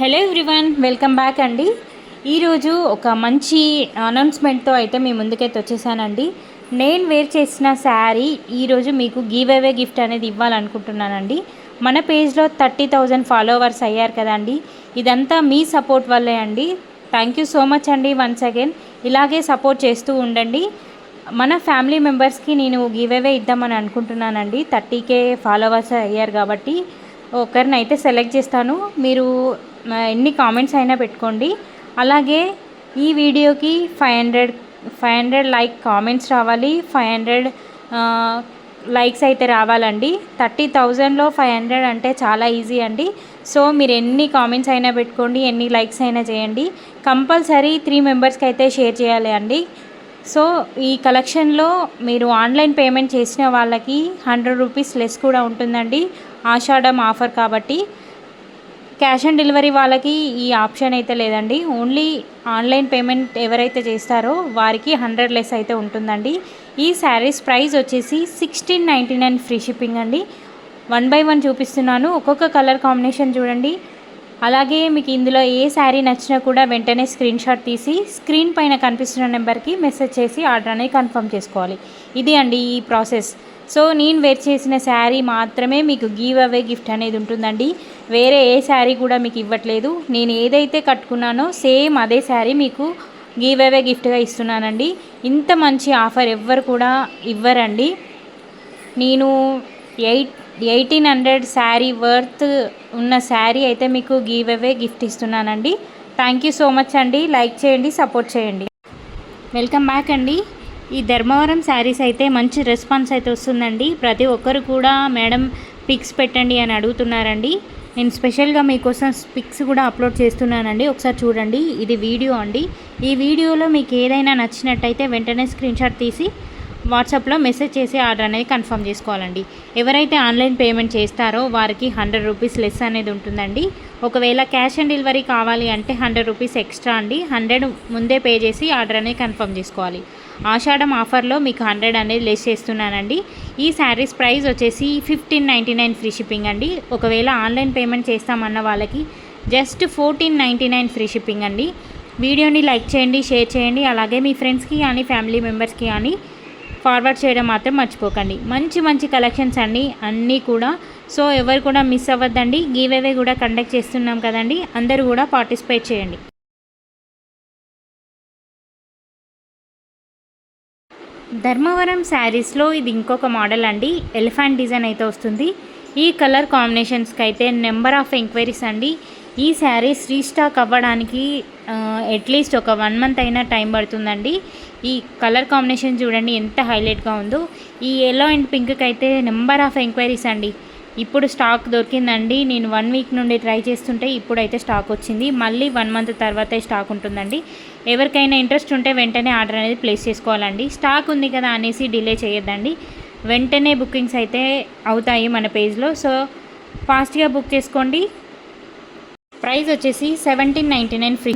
Hello everyone welcome back అండి. ఈరోజు ఒక మంచి అనౌన్స్మెంట్తో అయితే మీ ముందుకైతే వచ్చేసానండి. నేను వేర్ చేసిన శారీ ఈరోజు మీకు గివ్ అవే గిఫ్ట్ అనేది ఇవ్వాలనుకుంటున్నానండి. మన పేజ్లో థర్టీ థౌజండ్ ఫాలోవర్స్ అయ్యారు కదండి. ఇదంతా మీ సపోర్ట్ వల్లే అండి. థ్యాంక్ యూ సో మచ్ అండి వన్స్ అగైన్ ఇలాగే సపోర్ట్ చేస్తూ ఉండండి. మన ఫ్యామిలీ మెంబర్స్కి నేను గివ్ అవే ఇద్దామని అనుకుంటున్నానండి. థర్టీకే ఫాలోవర్స్ అయ్యారు కాబట్టి ఒకరిని అయితే సెలెక్ట్ చేస్తాను. మీరు ఎన్ని కామెంట్స్ అయినా పెట్టుకోండి. అలాగే ఈ వీడియోకి five hundred five hundred like comments రావాలి. ఫైవ్ హండ్రెడ్ లైక్స్ అయితే రావాలండి. థర్టీ థౌజండ్లో ఫైవ్ హండ్రెడ్ అంటే చాలా ఈజీ అండి. సో మీరు ఎన్ని కామెంట్స్ అయినా పెట్టుకోండి ఎన్ని లైక్స్ అయినా చేయండి. కంపల్సరీ త్రీ మెంబర్స్కి అయితే షేర్ చేయాలి అండి. సో ఈ కలెక్షన్లో మీరు ఆన్లైన్ పేమెంట్ చేసిన వాళ్ళకి హండ్రెడ్ రూపీస్ లెస్ కూడా ఉంటుందండి. ఆషాఢం ఆఫర్ కాబట్టి. క్యాష్ ఆన్ డెలివరీ వాళ్ళకి ఈ ఆప్షన్ అయితే లేదండి. ఓన్లీ ఆన్లైన్ పేమెంట్ ఎవరైతే చేస్తారో వారికి హండ్రెడ్ లెస్ అయితే ఉంటుందండి. ఈ శారీస్ ప్రైస్ వచ్చేసి sixteen ninety nine free shipping అండి. వన్ బై వన్ చూపిస్తున్నాను. ఒక్కొక్క కలర్ కాంబినేషన్ చూడండి. అలాగే మీకు ఇందులో ఏ శారీ నచ్చినా కూడా వెంటనే స్క్రీన్ షాట్ తీసి స్క్రీన్ పైన కనిపిస్తున్న నెంబర్కి మెసేజ్ చేసి ఆర్డర్ అనేది కన్ఫర్మ్ చేసుకోవాలి. ఇది అండి ఈ ప్రాసెస్. సో నేను వేర్ చేసిన శారీ మాత్రమే మీకు గివ్ అవే గిఫ్ట్ అనేది ఉంటుందండి. వేరే ఏ శారీ కూడా మీకు ఇవ్వట్లేదు. నేను ఏదైతే కట్టుకున్నానో సేమ్ అదే శారీ మీకు గివ్ అవే గిఫ్ట్గా ఇస్తున్నానండి. ఇంత మంచి ఆఫర్ ఎవ్వరు కూడా ఇవ్వరండి. నేను eight eighteen hundred saree worth ఉన్న శారీ అయితే మీకు గివ్ అవే గిఫ్ట్ ఇస్తున్నానండి. థ్యాంక్ యూ సో మచ్ అండి. లైక్ చేయండి సపోర్ట్ చేయండి. వెల్కమ్ బ్యాక్ అండి. ఈ ధర్మవరం శారీస్ అయితే మంచి రెస్పాన్స్ అయితే వస్తుందండి. ప్రతి ఒక్కరు కూడా మేడం పిక్స్ పెట్టండి అని అడుగుతున్నారండి. నేను స్పెషల్గా మీకోసం పిక్స్ కూడా అప్లోడ్ చేస్తున్నానండి. ఒకసారి చూడండి. ఇది వీడియో అండి. ఈ వీడియోలో మీకు ఏదైనా నచ్చినట్టయితే వెంటనే స్క్రీన్షాట్ తీసి వాట్సాప్లో మెసేజ్ చేసి ఆర్డర్ అనేది కన్ఫర్మ్ చేసుకోవాలండి. ఎవరైతే ఆన్లైన్ పేమెంట్ చేస్తారో వారికి హండ్రెడ్ రూపీస్ లెస్ అనేది ఉంటుందండి. ఒకవేళ క్యాష్ ఆన్ డెలివరీ కావాలి అంటే హండ్రెడ్ రూపీస్ ఎక్స్ట్రా అండి. హండ్రెడ్ ముందే పే చేసి ఆర్డర్ అనేది కన్ఫర్మ్ చేసుకోవాలి. ఆషాఢం ఆఫర్లో మీకు హండ్రెడ్ అనేది లెస్ చేస్తున్నానండి. ఈ శారీస్ ప్రైస్ వచ్చేసి fifteen ninety nine free shipping అండి. ఒకవేళ ఆన్లైన్ పేమెంట్ చేస్తామన్న వాళ్ళకి just fourteen ninety nine free shipping అండి. వీడియోని లైక్ చేయండి షేర్ చేయండి. అలాగే మీ ఫ్రెండ్స్కి కానీ ఫ్యామిలీ మెంబర్స్కి కానీ ఫార్వర్డ్ చేయడం మాత్రం మర్చిపోకండి. మంచి మంచి కలెక్షన్స్ అండి. అన్నీ కూడా. సో ఎవరు కూడా మిస్ అవ్వద్దండి. గీవేవే కూడా కండక్ట్ చేస్తున్నాం కదండి. అందరూ కూడా పార్టిసిపేట్ చేయండి. ధర్మవరం శారీస్లో ఇది ఇంకొక మోడల్ అండి. ఎలిఫెంట్ డిజైన్ అయితే వస్తుంది. ఈ కలర్ కాంబినేషన్స్కి అయితే నెంబర్ ఆఫ్ ఎంక్వైరీస్ అండి. ఈ శారీస్ రీస్టాక్ అవ్వడానికి అట్లీస్ట్ ఒక వన్ మంత్ అయినా టైం పడుతుందండి. ఈ కలర్ కాంబినేషన్ చూడండి ఎంత హైలైట్గా ఉందో. ఈ ఎల్లో అండ్ పింక్కి అయితే నెంబర్ ఆఫ్ ఎంక్వైరీస్ అండి. ఇప్పుడు స్టాక్ దొరికిందండి. నేను వన్ వీక్ నుండి ట్రై చేస్తుంటే ఇప్పుడైతే స్టాక్ వచ్చింది. మళ్ళీ వన్ మంత్ తర్వాతే స్టాక్ ఉంటుందండి. ఎవరికైనా ఇంట్రెస్ట్ ఉంటే వెంటనే ఆర్డర్ అనేది ప్లేస్ చేసుకోవాలండి. స్టాక్ ఉంది కదా అనేసి డిలే చేయొద్దండి. వెంటనే బుకింగ్స్ అయితే అవుతాయి మన పేజ్లో. సో ఫాస్ట్గా బుక్ చేసుకోండి. ప్రైస్ వచ్చేసి సెవెంటీన్ నైంటీ నైన్ ఫ్రీ.